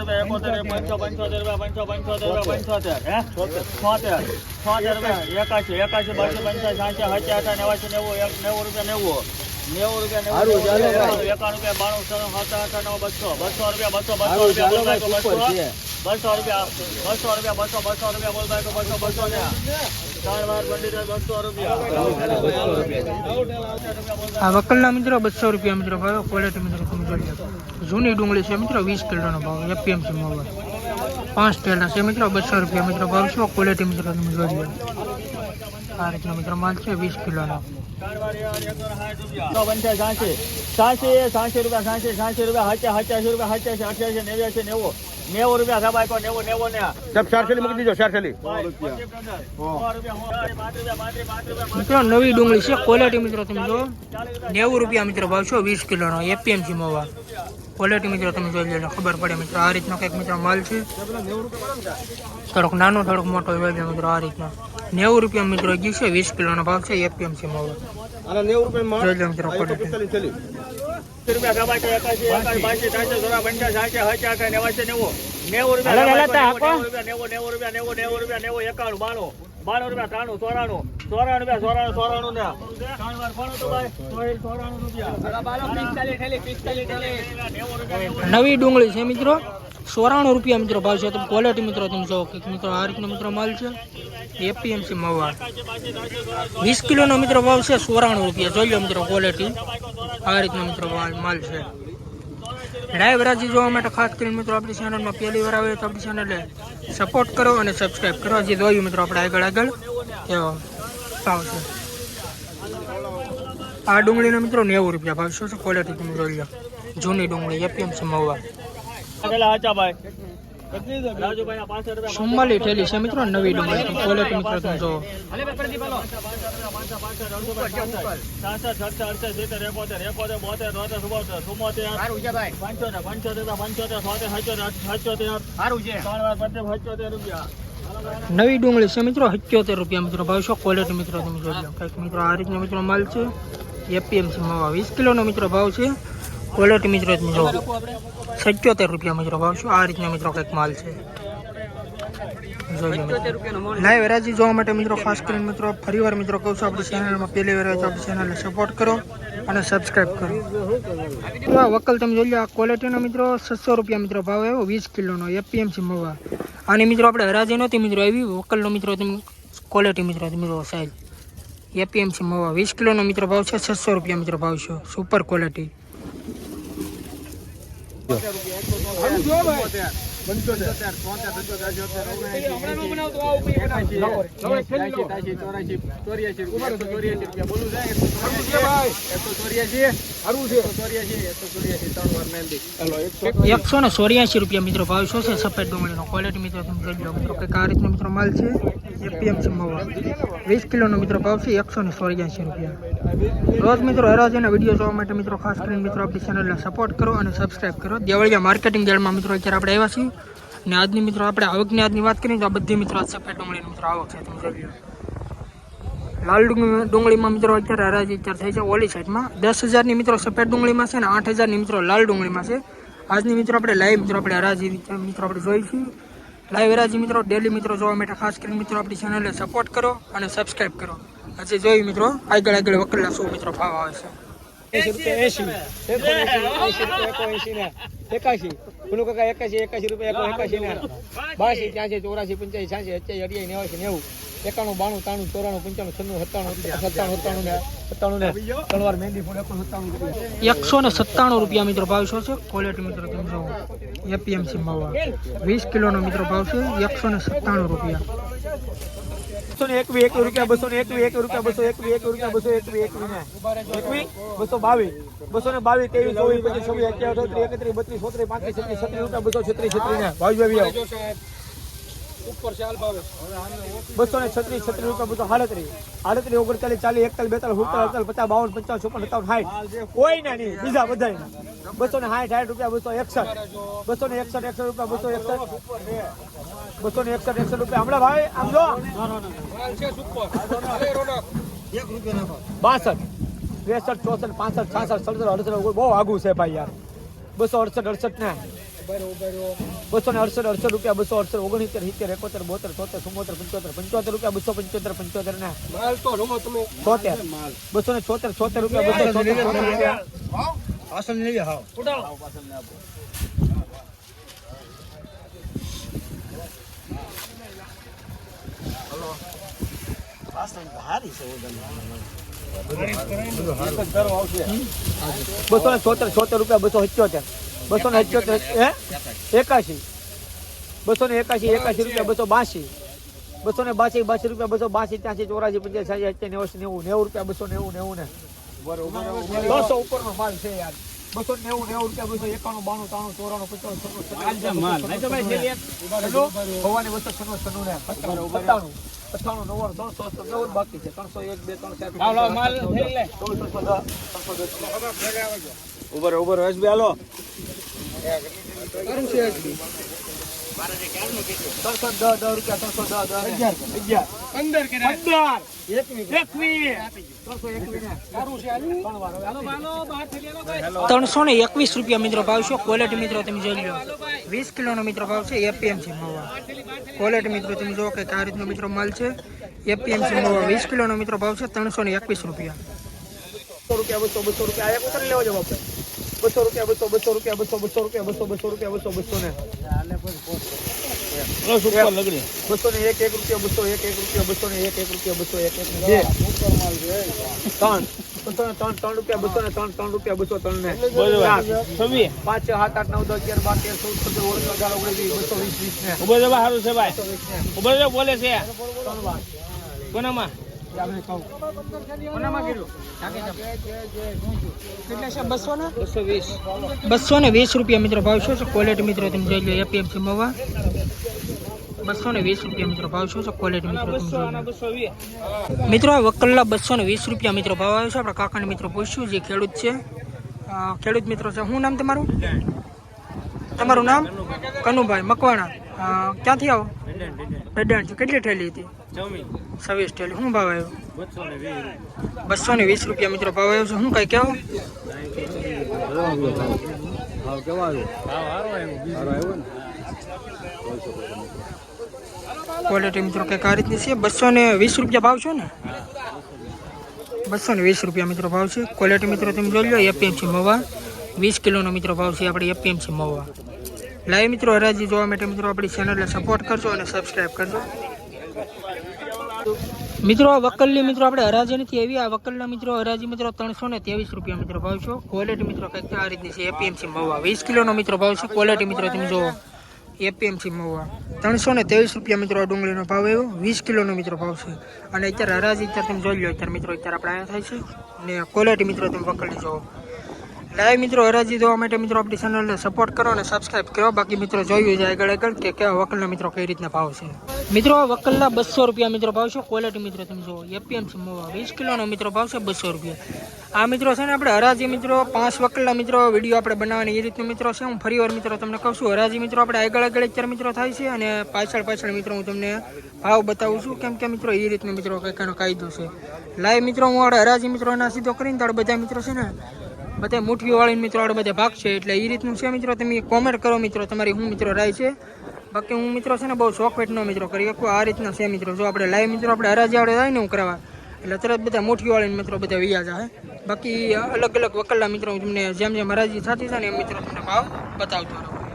રૂપિયા એકોતેર પંચો પંચોતેર રૂપિયા પંચો પંચોતેર રૂપિયા પંચોતેર. હે? છોતેર. છોતેર. રૂપિયા એકાશી એકાશી બાસી પંચાસી સાંસી સાચી આઠા નેવાસી નેવું એક નેવું રૂપિયા નેવું. નેવું રૂપિયા નેવું એકાણું રૂપિયા બાણું ત્રણ સાત આઠ નવ બસો. બસો રૂપિયા બસો બસો રૂપિયા બસો. બસો રૂપિયા બસો રૂપિયા બસો બસો રૂપિયા બોલ ભાઈ, બસો બસો ને આ વકલના મિત્રો બસો રૂપિયા મિત્રો ભાવ ક્વોલિટી મિત્રો તમે જોઈ શકો જૂની ડુંગળી છે મિત્રો વીસ કિલોનો ભાવ એપીએમસી મોબાઈલ પાંચ ટેલા છે મિત્રો બસો રૂપિયા મિત્રો ભાવ છે ક્વોલિટી મિત્રો તમે જોઈ લો આ રીતનો મિત્રો માલ છે વીસ કિલોનો સાંસી રૂપિયા સાંસી સાંસી રૂપિયા સાચા હાચાસી રૂપિયા હાચાસી અઠ્યાસી નેવ્યાસી નેવું નેવું રૂપિયા સાહેબ કો નેવું નેવું ને. સાહેબ ચારસેલી મૂકી દીજો ચારસેલી મિત્રો નવી ડુંગળી છે ક્વોલિટી મિત્રો તમે જો નેવું રૂપિયા મિત્રો ભાવ છે વીસ કિલોનો એપીએમસી મોવા. ક્વોલિટી મિત્રો તમે જોઈ લેજો ખબર પડે મિત્રો. આ રીતનો કંઈક મિત્રો માલ છે. થોડોક નાનો થોડોક મોટો જોઈ લે મિત્રો આ રીતનો. નેવું રૂપિયા મિત્રો ગયું છે વીસ કિલોનો ભાવ છે એપીએમસી રૂપિયા જોઈ લો મિત્રો ક્વોલિટી નેવું. રૂપિયા નેવું રૂપિયા નેવું નેવું રૂપિયા નેવું એકાણું બાણું. બાણું રૂપિયા ત્રાણું ચોરાણું. ચોરાણું રૂપિયા ચોરાણું ચોરાણું ને. ત્રણ વાર ભણો તો ભાઈ ચોરાણું રૂપિયા. નેવું ડુંગળી છે મિત્રો. ચોરાણું રૂપિયા મિત્રો ભાવ છે. તમે ક્વોલિટી મિત્રો તમે જો કે મિત્રો આ રીતનો મિત્રો માલ છે. એપીએમસી મવા વીસ કિલોનો મિત્રો ભાવ છે સોરાણું રૂપિયા. જોઈ લો મિત્રો ક્વોલિટી આ રીતનો મિત્રો માલ માલ છે. લાઈવ રાજી જોવા માટે ખાસ કરીને મિત્રો આપણી ચેનલમાં પહેલી વાર આવે તો આપણી ચેનલને સપોર્ટ કરો અને સબસ્ક્રાઈબ કરો. હજી જોયું મિત્રો, આપણે આગળ આગળ. એવો ભાવ છે. આ ડુંગળીનો મિત્રો નેવું રૂપિયા ભાવ શું છે ક્વોલિટી જોઈ જૂની ડુંગળી, એપીએમસી હાચા ભાઈ. ચુમ્માલી ઠેલી છે મિત્રો નવી ડુંગળી ક્વોલિટી મિત્રો તમે જો નવી ડુંગળી છે મિત્રો સત્યોતેર રૂપિયા મિત્રો ભાવ છો. ક્વોલિટી મિત્રો તમે જોઈ લો. કંઈક મિત્રો આ રીતનો મિત્રો માલ છે. એપીએમસી મવા વીસ કિલોનો મિત્રો ભાવ છે. ક્વોલિટી મિત્રો જો સત્યોતેર રૂપિયા મિત્રો ભાવ છો. આ રીતનો મિત્રો કંઈક માલ છે. લાઈવ હરાજી જોવા માટે મિત્રો ખાસ કરીને મિત્રો ફરીવાર મિત્રો કહું છું, આપણી ચેનલમાં પહેલી વાર આપણી ચેનલને સપોર્ટ કરો અને સબસ્ક્રાઇબ કરો. આ વકલ તમે જોઈ લો, આ ક્વોલિટીનો મિત્રો છસો રૂપિયા મિત્રો ભાવ આવ્યો, વીસ કિલોનો એપીએમસી મવા. અને મિત્રો આપણે હરાજી નહોતી મિત્રો એવી વકલનો મિત્રો તમે ક્વોલિટી મિત્રો મિત્રો સાઈઝ એપીએમસી મવા, વીસ કિલોનો મિત્રો ભાવ છે, છસો રૂપિયા મિત્રો ભાવ છે. સુપર ક્વોલિટી એકસો ને ચોર્યાસી રૂપિયા મિત્રો ભાવ શું છે? સફેદ ડુંગળીનો ક્વોલિટી મિત્રો તમે જોઈ લો. મિત્રો કે આ મિત્રો માલ છે. એપીએમસી મવા વીસ કિલોનો મિત્રો ભાવ છે એકસો ને ચોર્યાસી રૂપિયા. રોજ મિત્રો હરાજીના વીડિયો જોવા માટે મિત્રો ખાસ કરીને મિત્રો આપણી ચેનલને સપોર્ટ કરો અને સબસ્ક્રાઇબ કરો. દેવળિયા માર્કેટિંગ દેળમાં મિત્રો અત્યારે આપણે આવ્યા છીએ. અને આજની મિત્રો આપણે આવકની આજની વાત કરીએ તો આ બધી મિત્રો આ સફેદ ડુંગળીની મિત્રો આવક છે. લાલ ડુંગળીમાં મિત્રો અત્યારે હરાજી અત્યારે થઈ છે ઓલી સાઈડમાં દસ હજારની મિત્રો સફેદ ડુંગળીમાં છે અને આઠ હજારની મિત્રો લાલ ડુંગળીમાં છે. આજની મિત્રો આપણે લાઈવ મિત્રો આપણે હરાજી મિત્રો આપણે જોઈશું લાઈવ હરાજી મિત્રો ડેલી મિત્રો જોવા માટે ખાસ કરીને મિત્રો આપણી ચેનલને સપોર્ટ કરો અને સબસ્ક્રાઇબ કરો. હજી જોયું મિત્રો આગળ આગળ વકરેલા શું મિત્રો ભાવ આવે છે. એસી રૂપિયા એસી એસી રૂપિયા એકો એસી ને એકાશી. કાકા એકાશી એકાશી રૂપિયા એકો એકાશી ને બાસી ત્યાંસી ચોરાસી પંચ્યાસી છ્યાસી અઠ્યાસી અઢિયાસી નેવાસી નેવું. એકાણું બાણું ત્રાણું ચોરાણું પંચાણું છન્નું સત્તાણું સત્તાણું સત્તાણું ને સત્તાણું ને ત્રણ મહેંદી ફૂલ એકો સત્તાણું રૂપિયા. એકસો ને સત્તાણું રૂપિયા મિત્રો ભાવ શું છે? ક્વોલિટી મિત્રો તમે જો એપીએમસી મવા. વીસ કિલોનો મિત્રો ભાવ છે એકસો ને સત્તાણું રૂપિયા. બસો ને એકવી એકવી રૂપિયા બસો ને એકવી એકવી રૂપિયા બસો એકવી એકવી રૂપિયા બસો એકવી એકવી ને એકવી, બસો બાવીસ બસો ને બાવીસ ત્રેવીસ, ચોવીસ, પચીસ, છવ્વીસ, અઠ્યાવીસ ચોત્રીસ એકત્રીસ, બત્રીસ સોત્રીસ પાંત્રીસ, છત્રીસ છત્રીસ, રૂપિયા બસો છત્રીસ છત્રીસ, ને. ભાવી ભાવી આવો. બસો ને છત્રીસ છત્રીસ રૂપિયા બસો સાડત્રીસ આડત્રીસ ઓગણચાલીસ, ચાલીસ, એકતાલીસ, બેતાલીસ સુડતાલીસ અડતાલીસ, પચાસ, બાવન, પંચાવન, છપ્પન, સત્તાવન સાઠ કોઈ ના નહીં, બીજા બધા બસો ને સાઠ સાઠ રૂપિયા બસો એકસઠ. બસો ને એકસઠ એકસઠ રૂપિયા બસો એકસઠ. બસો ને એકસઠ એકસઠ રૂપિયા હમણાં ભાઈ આમ જો બાસઠ ત્રેસઠ ચોસઠ પાસઠ છાસઠ સડસઠ અડસઠ બહુ આગું છે ભાઈ યાર બસો અડસઠ અડસઠ ને બસો ને અડસઠ અડસઠ રૂપિયા બસો અડસઠ ઓગણસિત્તેર સિત્તેર એકોતેર બોતેર તોતેર ચુમ્મોતેર પંચોતેર પંચોતેર રૂપિયા બસો પંચોતેર પંચોતેર ને છોતેર બસો ને છોતેર છોતેર રૂપિયા બસો છોતેર બસો ને છોતેર છોતેર રૂપિયા બસો સિત્યોતેર બસો ને સિત્યોતેર હે એકાશી બસો ને એકાશી એકાશી રૂપિયા બસો બાસી બસો ને બાસી બાસી રૂપિયા બસો બાસી ત્યાંસી ચોરાસી પંચ્યાસી અત્યાસી નેવું નેવું નેવું રૂપિયા બસો નેવું નેવું ને બસો ઉપરનો માલ છે યાર બસો નેવું નેવું રૂપિયા બસો એકાણું બાણું ત્રાણું ચોરાણું પચાસ ભવાની બસો છન્નું છન્નું ને સત્તાણું અઠ્ઠાણું નવ્વાણું ત્રણસો નવ બાકી છે. ત્રણસો એક બે ત્રણ ચાર. ઉભર ઉભર હાલો. વાર હવે. આપી. ત્રણસો ને એકવીસ રૂપિયા મિત્રો ભાવ છો. ક્વોલિટી મિત્રો તમે જોઈ લો વીસ કિલોનો મિત્રો ભાવ છે એપીએમસી મવા. ક્વોલિટી મિત્રો તમે જુઓ કે આ રીતનો મિત્રો માલ છે એપીએમસી મવા. વીસ કિલોનો મિત્રો ભાવ છે ત્રણસો ને એકવીસ રૂપિયા. બસો રૂપિયા, બસો બસો રૂપિયા. એક ઉતરી લેવા જવાબ બસો રૂપિયા, બસો બસો રૂપિયા, બસો બસો રૂપિયા, બસો બસો રૂપિયા, બસો બસો ને. એક એક રૂપિયા, બસો, એક એક રૂપિયા, બસો ને એક એક રૂપિયા, બસો, એક એક બે. ત્રણ ત્રણ ત્રણ રૂપિયા બસો ને ત્રણ ત્રણ રૂપિયા બસો ત્રણ ને પાંચ છ સાત આઠ નવ દસ અગિયાર બાર તેર ચૌદ પંદર ઓગણીસ અઢાર ઓગણીસ બસો વીસ વીસ ને. ઉભર જવા સારું છે ભાઈ. જવા બોલે છે. કોનામાં? બસો ને? વીસ. રૂપિયા મિત્રો ભાવ શું છે? ક્વોલિટી મિત્રો તમે જોઈ લો એપીએમસી મવા. બસો ને વીસ રૂપિયા મિત્રો ભાવ શું છે? ક્વોલિટી મિત્રો મિત્રો આ વકલના બસો ને વીસ રૂપિયા મિત્રો ભાવ આવ્યો છે. આપણા કાકાને મિત્રો પૂછ્યું જે ખેડૂત છે. ખેડૂત મિત્રો છે. શું નામ તમારું? તમારું નામ? કનુભાઈ મકવાણા. ક્યાંથી આવો? ડડાણથી કેટલી થેલી હતી? છવ્વીસ થેલી શું ભાવ આવ્યો? બસો ને વીસ રૂપિયા મિત્રો ભાવ આવ્યો છે. શું કઈ કેવો ક્વોલિટી મિત્રો કંઈક આ રીતની છે? બસો ને વીસ રૂપિયા ભાવ છે ને? બસો ને વીસ રૂપિયા મિત્રો ભાવ છે. ક્વોલિટી મિત્રો તમે જોઈ લો એપીએમસી મવા. વીસ કિલોનો મિત્રો ભાવ છે આપણી એપીએમસી મવા. લાઈવ મિત્રો, હરાજી જોવા માટે મિત્રો આપણી ચેનલને સપોર્ટ કરજો અને સબસ્ક્રાઈબ કરજો. મિત્રો, આ વકલની મિત્રો આપણે હરાજી નથી એવી આ વકલના મિત્રો હરાજી મિત્રો ત્રણસો ને ત્રેવીસ રૂપિયા મિત્રો ભાવ છે. ક્વોલિટી મિત્રો કંઈક આ રીતની છે એપીએમસી મવા. વીસ કિલોનો મિત્રો ભાવ છે. ક્વોલિટી મિત્રો તમે જુઓ. એપીએમસી મવા. ત્રણસો ને ત્રેવીસ રૂપિયા મિત્રો આ ડુંગળીનો ભાવ એવો વીસ કિલોનો મિત્રો ભાવ છે. અને અત્યારે હરાજી અત્યારે તમે જોઈ લો અત્યારે મિત્રો અત્યારે આપણે અહીંયા થાય છે. ને ક્વોલિટી મિત્રો તમે પકડી જુઓ લાઈવ મિત્રો, હરાજી જોવા માટે મિત્રો આપણી ચેનલને સપોર્ટ કરો અને સબસ્ક્રાઈબ કરો. બાકી મિત્રો જોયું છે આગળ આગળ કે કેવા વકલના મિત્રો કઈ રીતના ભાવ છે. મિત્રો વકલના બસો રૂપિયા મિત્રો ભાવ છે. ક્વોલિટી મિત્રો તમે જુઓ એપીએમસી મોવા. વીસ કિલોનો મિત્રો ભાવ છે બસો રૂપિયા. આ મિત્રો છે ને આપણે હરાજી મિત્રો, પાંચ વકલના મિત્રો વીડિયો આપણે બનાવવાની એ રીતનું મિત્રો છે. હું ફરી વાર મિત્રો તમને કહું છું, હરાજી મિત્રો આપણે આગળ આગળ અત્યારે મિત્રો થાય છે અને પાછળ પાછળ મિત્રો હું તમને ભાવ બતાવું છું. કેમ કે મિત્રો એ રીતનું મિત્રો કંઈકનો કાયદો છે. લાઈવ મિત્રો, હું હરાજી મિત્રોના સીધો કરીને તારે બધા મિત્રો છે ને બધા મુઠ્ઠીઓ વાળી મિત્રો આપણે બધા ભાગ છે, એટલે એ રીતનું છે મિત્રો. તમે કોમેન્ટ કરો મિત્રો, તમારી હું મિત્રો રાય છે. બાકી હું મિત્રો છે ને બહુ શોખવેટનો મિત્રો કરી શકું, આ રીતના છે મિત્રો. જો આપણે લાઈવ મિત્રો, આપણે હરાજી આપણે જાય ને હું કરવા. એટલે તરત બધા મુઠ્ઠીઓ વાળી મિત્રો બધા વ્યાજ આવે બાકી અલગ અલગ વકલના મિત્રો તમને જેમ જેમ હરાજી થતી છે ને એમ મિત્રો તમને ભાવ બતાવતો રહું.